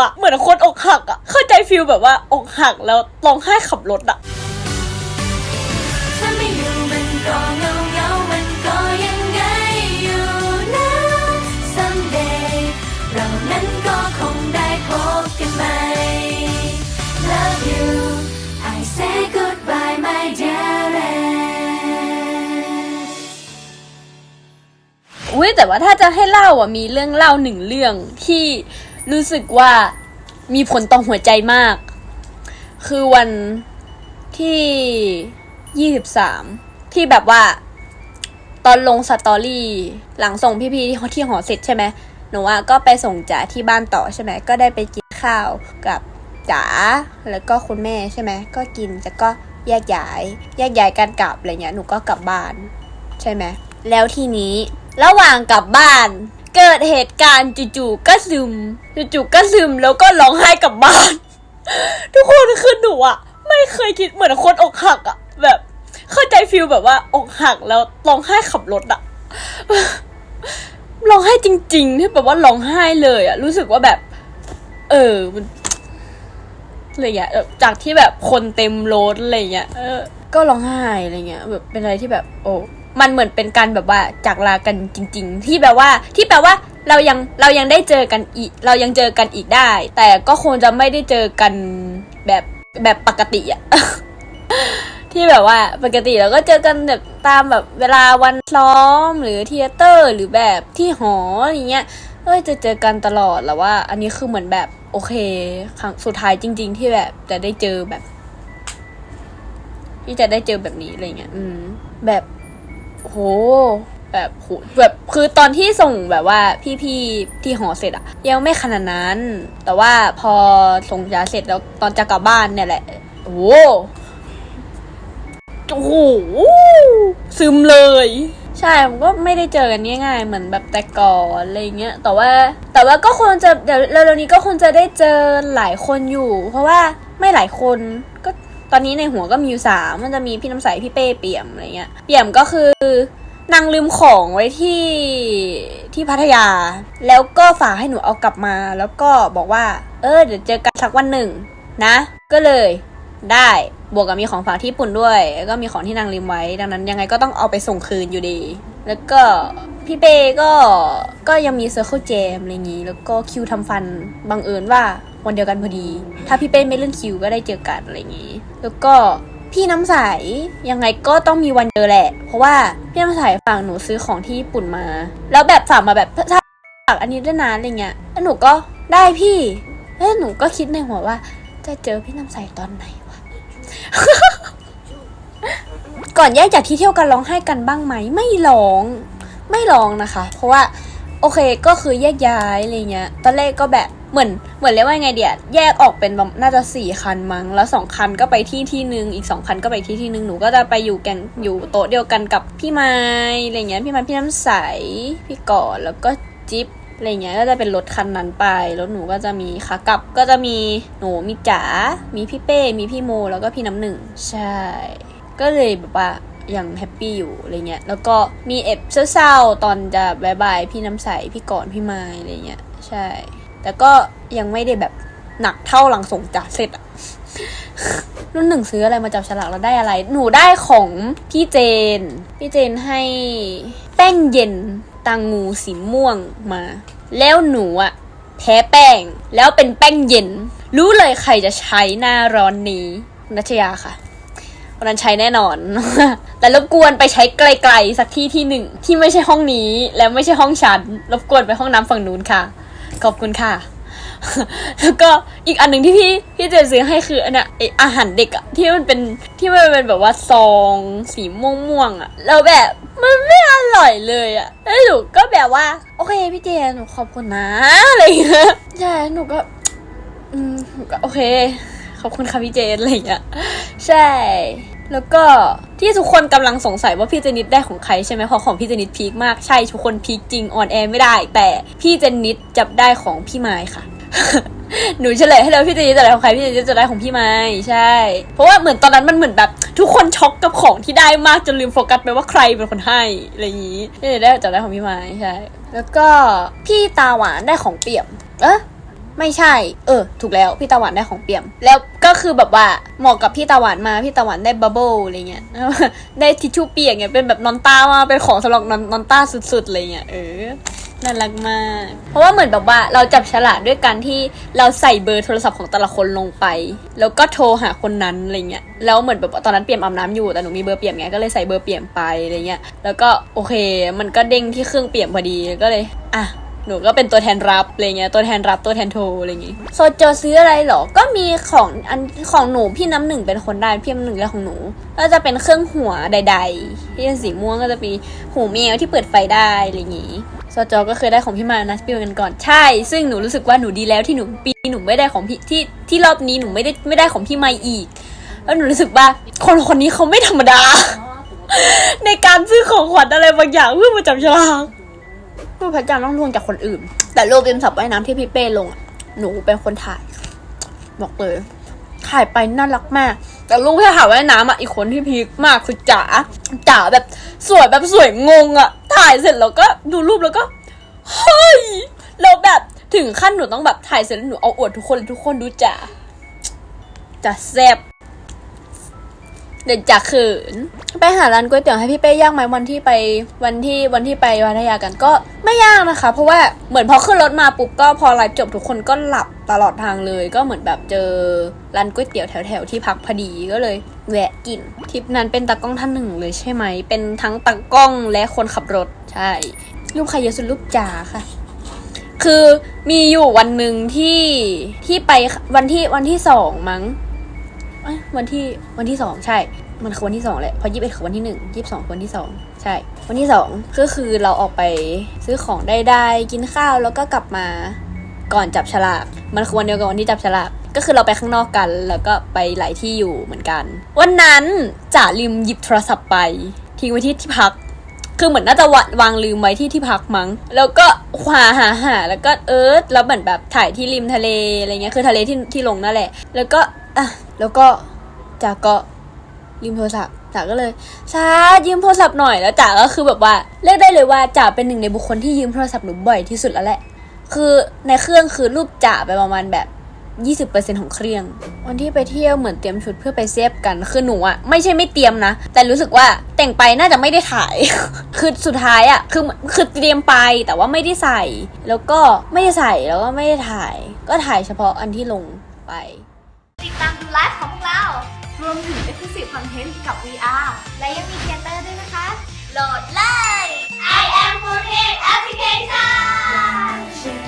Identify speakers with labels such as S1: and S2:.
S1: อะเหมือนคนอกหักอะเข้าใจฟิลแบบว่าอกหักแล้วร้องไห้ขับรถอะ
S2: ถ้าไม่อยู่มันก็เงาเงาๆมันก็ยังไงอยู่นะ someday เรานั้นก็คงได้พบกันใหม่ love you I say goodbye my dearest
S1: อุ้ยแต่ว่าถ้าจะให้เล่าอะมีเรื่องเล่าหนึ่งเรื่องที่ รู้สึกว่ามีผลต่อหัวใจมาก คือวันที่ยี่สิบสามที่แบบว่า ตอนลงสตอรี่ หลังส่งพี่ๆที่หอเสร็จใช่ไหมหนูว่าก็ไปส่งจ๋าที่บ้านต่อใช่ไหมก็ได้ไปกินข้าวกับจ๋าแล้วก็คุณแม่ใช่ไหมก็กินแล้วก็แยกย้ายแยกย้ายกันกลับอะไรเงี้ยหนูก็กลับบ้าน ใช่ไหมแล้วทีนี้ระหว่างกลับบ้าน เกิดเหตุการณ์จู่ๆก็ซึมจู่ๆก็ซึมแล้วก็ร้องไห้กลับบ้าน ทุกคนคือหนูอะไม่เคยคิดเหมือนคนอกหักอะแบบ เข้าใจฟิลแบบว่าอกหักแล้วร้องไห้ขับรถอะร้องไห้จริงๆที่แบบว่าร้องไห้เลยอะรู้สึกว่าแบบ เออมันอะไรเงี้ยออจากที่แบบคนเต็มรถอะไรเงี้ยเออ ก็ร้องไห้อะไรเงี้ยแบบเป็นอะไรที่แบบ โอ้ มันเหมือนเป็นการแบบว่าจากลากันจริง ๆ ที่แบบว่าที่แปลว่าเรายังเรายังได้เจอกันอีก เรายังเจอกันอีกได้ แต่ก็คงจะไม่ได้เจอกันแบบแบบปกติอะที่แบบว่าปกติเราก็เจอกันแบบตามแบบเวลาวันซ้อมหรือเทเตอร์หรือแบบที่หออย่างเงี้ยเอ้ยจะเจอกันตลอดแล้วว่า อันนี้คือเหมือนแบบโอเค ครั้งสุดท้ายจริง ๆ ที่แบบจะได้เจอแบบ ที่จะได้เจอแบบนี้อะไรเงี้ยอืมแบบ โหแบบโหแบบคือตอนที่ส่งแบบว่าพี่ๆที่หอเสร็จอะยังไม่ขนาดนั้น แต่ว่าพอส่งยาเสร็จแล้วตอนจะกลับบ้านเนี่ยแหละโอ้โหโอ้โหซึมเลย ใช่ผมก็ไม่ได้เจอกันง่ายๆเหมือนแบบแต่ก่อนอะไรเงี้ยแต่ว่า แต่ว่าก็คงจะเดี๋ยวเร็วๆนี้ก็คงจะได้เจอหลายคนอยู่ เพราะว่าไม่หลายคน ตอนนี้ในหัวก็มีอยู่สามมันจะมีพี่น้ำใสพี่เป้เปี่ยมอะไรเงี้ย เปี่ยมก็คือนางลืมของไว้ที่ที่พัทยา แล้วก็ฝากให้หนูเอากลับมา แล้วก็บอกว่า เออเดี๋ยวเจอกันสักวันหนึ่งนะ ก็เลยได้บวกกับมีของฝากที่ญี่ปุ่นด้วย แล้วก็มีของที่นางลืมไว้ ดังนั้นยังไงก็ต้องเอาไปส่งคืนอยู่ดี แล้วก็พี่เป้ก็ก็ยังมีเซอร์เคิลเจมอะไรอย่างนี้ แล้วก็คิวทำฟันบังเอิญว่า วันเดียวกันพอดี ถ้าพี่เป้ไม่เลื่อนคิวก็ได้เจอกันอะไรอย่างนี้ แล้วก็พี่น้ำใสยังไงก็ต้องมีวันเจอแหละ เพราะว่าพี่น้ำใสฝากหนูซื้อของที่ญี่ปุ่นมา แล้วแบบฝากมาแบบถ้าฝากอันนี้ด้วยนะอะไรเงี้ยแล้วหนูก็ได้พี่แล้วหนูก็คิดในหัวว่า จะเจอพี่น้ำใสตอนไหนวะก่อนแยกจากที่เที่ยวกันร้องไห้กันบ้างไหมไม่ร้อง ไม่ร้องนะคะ เพราะว่า โอเคก็คือแยกย้ายอะไรเงี้ยตอนแรกก็แบบ เหมือนเหมือนเรียกว่าไงเดียแยกออกเป็นน่าจะสี่คันมั้งแล้วสองคันก็ไปที่ที่หนึ่งอีกสองคันก็ไปที่ที่หนึ่งหนูก็จะไปอยู่แกงอยู่โต๊ะเดียวกันกับพี่ไม้อะไรเงี้ยพี่ไม้พี่น้ำใสพี่ก่อแล้วก็จิ๊บอะไรเงี้ยก็จะเป็นรถคันนั้นไปรถหนูก็จะมีขากลับก็จะมีหนูมีจ๋า มีพี่เป้ มีพี่โม แล้วก็พี่น้ำหนึ่งใช่ ก็เลยแบบว่ายังแฮปปี้อยู่อะไรเงี้ยแล้วก็มีเอบเศร้าๆตอนจะบายบายพี่น้ำใสพี่ก่อนพี่ไม้อะไรเงี้ยใช่ แต่ก็ยังไม่ได้แบบหนักเท่าหลังส่งจาเสร็จอะรุ่นหนึ่งซื้ออะไรมาจับฉลากแล้วได้อะไร หนูได้ของพี่เจน พี่เจนให้แป้งเย็นตังงูสีม่วงมา แล้วหนูอะแพ้แป้ง แล้วเป็นแป้งเย็น รู้เลยใครจะใช้หน้าร้อนนี้นัชยาค่ะวันนั้นใช้แน่นอน แต่รบกวนไปใช้ไกลๆสักที่ที่หนึ่งที่ไม่ใช่ห้องนี้ และไม่ใช่ห้องฉัน รบกวนไปห้องน้ำฝั่งนู้นค่ะ ขอบคุณค่ะ แล้วก็อีกอันหนึ่งที่พี่พี่เจนซื้อให้คืออันเนี้ยไออาหารเด็กอะที่มันเป็นที่มันเป็นแบบว่าซองสีม่วงๆอะแล้วแบบมันไม่อร่อยเลยอะแล้วหนูก็แบบว่า โอเคพี่เจนหนูขอบคุณนะอะไรอย่างเงี้ยใช่หนูก็ อืมหนูก็โอเค ขอบคุณค่ะพี่เจนอะไรอย่างเงี้ยใช่ แล้วก็ที่ทุกคนกำลังสงสัยว่าพี่เจนิดได้ของใครใช่ไหมเพราะของพี่เจนิดพีคมากใช่ทุกคนพีคจริงออนแอร์ไม่ได้ แต่พี่เจนิดจับได้ของพี่ไม้ค่ะหนูเฉลยให้แล้วพี่เจนิดจะได้ของใครพี่เจนิดจะได้ของพี่ไม้ใช่ เพราะว่าเหมือนตอนนั้นมันเหมือนแบบ ทุกคนช็อกกับของที่ได้มากจนลืมโฟกัสไปว่าใครเป็นคนให้อะไรอย่างนี้พี่เจนิดได้จับได้ของพี่ไม้ใช่ แล้วก็พี่ตาหวานได้ของเปี่ยมเอ๊ะ ไม่ใช่ เออ ถูกแล้ว พี่ตะวันได้ของเปี่ยม แล้วก็คือแบบว่าเหมาะกับพี่ตะวันมา พี่ตะวันได้บับเบิ้ลอะไรเงี้ย ได้ทิชชู่เปียกเงี้ย เป็นแบบนอนต้ามา เป็นของสำหรับนอนนอนต้าสุดๆอะไรเงี้ย เออ น่ารักมาก เพราะว่าเหมือนแบบว่าเราจับฉลากด้วยการที่เราใส่เบอร์โทรศัพท์ของแต่ละคนลงไป แล้วก็โทรหาคนนั้นอะไรเงี้ย แล้วเหมือนแบบว่าตอนนั้นเปี่ยมอาบน้ำอยู่ แต่หนูมีเบอร์เปี่ยมไง ก็เลยใส่เบอร์เปี่ยมไปอะไรเงี้ย แล้วก็โอเค มันก็เด้งที่เครื่องเปี่ยมพอดี ก็เลย อะ หนูก็เป็นตัวแทนรับอะไรเงี้ยตัวแทนรับตัวแทนโทรอะไรอย่างงี้โซเจซื้ออะไรเหรอ ก็มีของอันของหนูพี่น้ำหนึ่งเป็นคนได้พี่น้ำหนึ่งแล้วของหนู ก็จะเป็นเครื่องหัวใด ๆ ที่เป็นสีม่วงก็จะมีหูแมวที่เปิดไฟได้อะไรอย่างงี้โซโจก็เคยได้ของพี่มานะปีกันก่อนใช่ ซึ่งหนูรู้สึกว่าหนูดีแล้วที่หนูปีหนูไม่ได้ของพี่ที่ที่รอบนี้หนูไม่ได้ไม่ได้ของพี่มาอีกแล้วหนูรู้สึกว่าคนคนนี้เขาไม่ธรรมดา ในการซื้อของขวัญอะไรบางอย่างเพื่อมาจับฉลาก รูปพระจันทร์ต้องลงจากคนอื่น แต่รูปริมสระว่ายน้ำที่พี่เป้ลงอะหนูเป็นคนถ่าย บอกเลยถ่ายไปน่ารักมาก แต่รูปที่ถ่ายว่ายน้ำอะอีกคนที่พีคมากคือจ๋าจ๋าแบบสวยแบบสวยงงอะ ถ่ายเสร็จแล้วก็ดูรูปแล้วก็เฮ้ยแล้วแบบถึงขั้นหนูต้องแบบถ่ายเสร็จแล้วหนูเอาอวดทุกคนทุกคนดูจ๋าจ๋าแซ่บ เด็ดจากขืน ไปหาร้านก๋วยเตี๋ยวให้พี่เป้ย่างไหมวันที่ไปวันที่วันที่ไปพัทยากันก็ไม่ย่ากนะคะ เพราะว่าเหมือนพอขึ้นรถมาปุ๊บก็พอไลฟ์จบทุกคนก็หลับตลอดทางเลย ก็เหมือนแบบเจอร้านก๋วยเตี๋ยวแถวๆที่พักพอดีก็เลยแวะกินทริปนั้นเป็นตากล้องท่านหนึ่งเลยใช่ไหมเป็นทั้งตากล้องและคนขับรถใช่รูปใครเยอะสุดรูปจ๋าค่ะคือมีอยู่วันหนึ่งที่ที่ไปวันที่วันที่สองมั้ง วันที่วันที่สองใช่ มันคือวันที่สองแหละเพราะยี่สิบเอ็ดคือวันที่หนึ่งยี่สิบสองวันที่สองใช่ วันที่สองก็คือเราออกไปซื้อของได้ได้กินข้าวแล้วก็กลับมาก่อนจับฉลาก มันคือวันเดียวกับวันที่จับฉลาก ก็คือเราไปข้างนอกกัน แล้วก็ไปหลายที่อยู่เหมือนกัน วันนั้นจ่าลืมหยิบโทรศัพท์ไป ทิ้งไว้ที่ที่พัก คือเหมือนน่าจะวะวางลืมไว้ที่ที่พักมั้ง แล้วก็หาหาหาแล้วก็เอิร์ธแล้วเหมือนแบบถ่ายที่ริมทะเลอะไรเงี้ย คือทะเลที่ที่ลงนั่นแหละ แล้วก็ อะแล้วก็จ๋ากก็ลืมโทรศัพท์จ๋าก็เลยชายืมโทรศัพท์หน่อยแล้วจ๋าก็คือแบบว่าเรียกได้เลยว่าจ๋าเป็นหนึ่งในบุคคลที่ยืมโทรศัพท์หนูบ่อยที่สุดแล้วแหละ คือในเครื่องคือรูปจ๋าไปประมาณแบบ20%ของเครื่อง วันที่ไปเที่ยวเหมือนเตรียมชุดเพื่อไปเซฟกัน คือหนูอะไม่ใช่ไม่เตรียมนะ แต่รู้สึกว่าแต่งไปน่าจะไม่ได้ถ่าย คือสุดท้ายอะคือคือเตรียมไปแต่ว่าไม่ได้ใส่ แล้วก็ไม่ได้ใส่แล้วก็ไม่ได้ถ่าย ก็ถ่ายเฉพาะอันที่ลงไป
S3: ตามดูไลฟ์ของพวกเรา รวมถึง Exclusive Content กับ VR และยังมีเทเตอร์ด้วยนะคะ โหลดเลย I am f o o d Application